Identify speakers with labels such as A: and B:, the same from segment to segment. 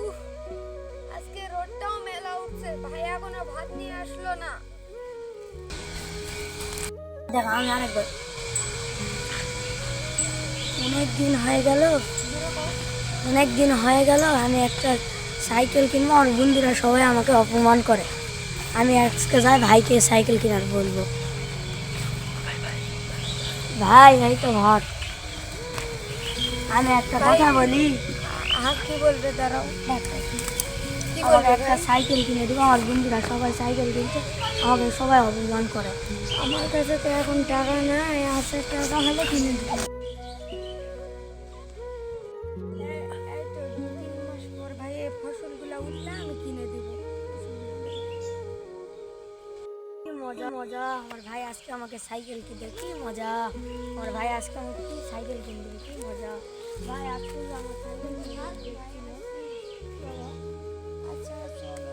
A: উফ, আজকে রোদটাও মেলা উঠছে। ভাই এখনও ভাত নিয়ে আসলো না।
B: আমি অনেক দিন হয়ে গেল অনেক দিন হয়ে গেল আমি একটা সাইকেল কিনবো আমার বন্ধুরা সবাই আমাকে অপমান করে। আমি আজকে যাই ভাইকে সাইকেল কেনার বলব। ভাই ভাই তো ঘর। আমি একটা কথা বলি
A: আর কি বলবে দাঁড়াও
B: আমাকে একটা সাইকেল কিনে দেবো আমার বন্ধুরা সবাই সাইকেল কিনছে আমাকে সবাই অপমান করে। আমার কাছে তো এখন টাকা নাই আশি টাকা হলে কিনে দেবো।
A: এই- এই তো দু তিন মাস পর ভাই এই ফসলগুলো উঠলে আমি কিনে দেব।
B: মজা। মজা। আমার ভাই আজকে আমাকে সাইকেল কিনে কি মজা। আমার ভাই আজকে আমাকে কি সাইকেল কিনে দেবে কি মজা। ভাই আজকে আমার সাইকেল চলো। আচ্ছা চলো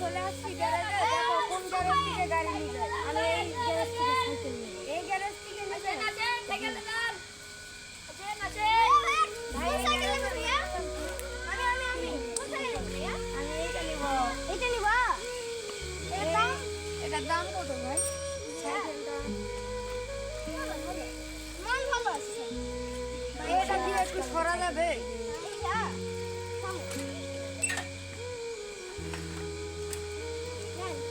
A: চলে আসছি গ্যারেজে দেখো কোন গ্যারেজ থেকে গাড়ি নিয়ে যায়
B: আমি এই গ্যারেজ থেকে সাইকেল নিয়ে
A: এই গ্যারেজ থেকে এই- এটা দিয়ে একটু সরা যাবে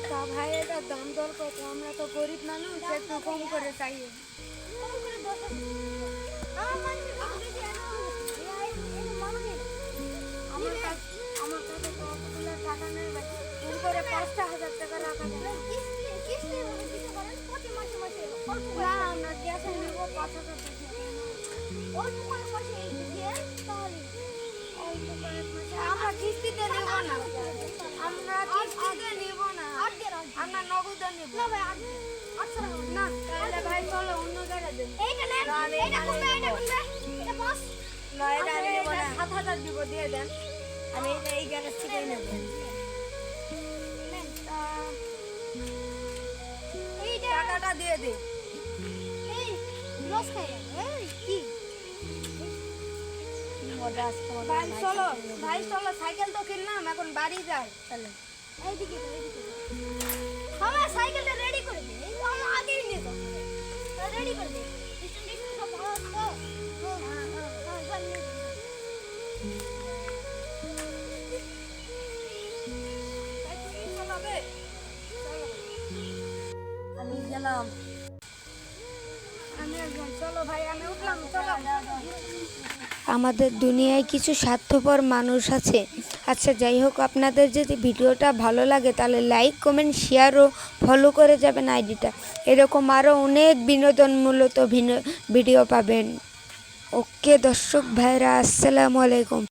A: তা ভাই এটার দাম দর কত আমরা তো গরিব মানুষ একটু কম করে চাই আমার টাকা নেই ভাই পাঁচটা হাজার টাকা রাখা যায়। না আমরা ক্যাশে নেব পাঁচ হাজার টাকা অল্প কয়েক মাসে আমরা কিস্তিতে নেব না। আমরা কিস্তিতে নেব না। আমরা নগদে নেব। না তাহলে ভাই চলো অন্য জায়গায় দেব না এটা নেব। না এটা নেব না। সাত হাজার দিব দিয়ে দেন। আমি এই গ্যারেজ থেকেই নেব। টাকাটা দিয়ে দে। ভাই চলো ভাই চলো সাইকেল তো কিনলাম এখন বাড়ি যাই
B: চলো।
C: সাইকেলটা রেডি করে দে আগেই নিয়ে রেডি করে দে।
B: আমি গেলাম
D: আমাদের দুনিয়ায় কিছু স্বার্থপর মানুষ আছে। আচ্ছা যাই হোক, আপনাদের যদি ভিডিওটা ভালো লাগে, তাহলে লাইক কমেন্ট শেয়ার ও ফলো করে যাবেন আইডিটা। এরকম আরও অনেক বিনোদনমূলত ভিডিও পাবেন। ওকে, দর্শক ভাইরা, আসসালামু আলাইকুম।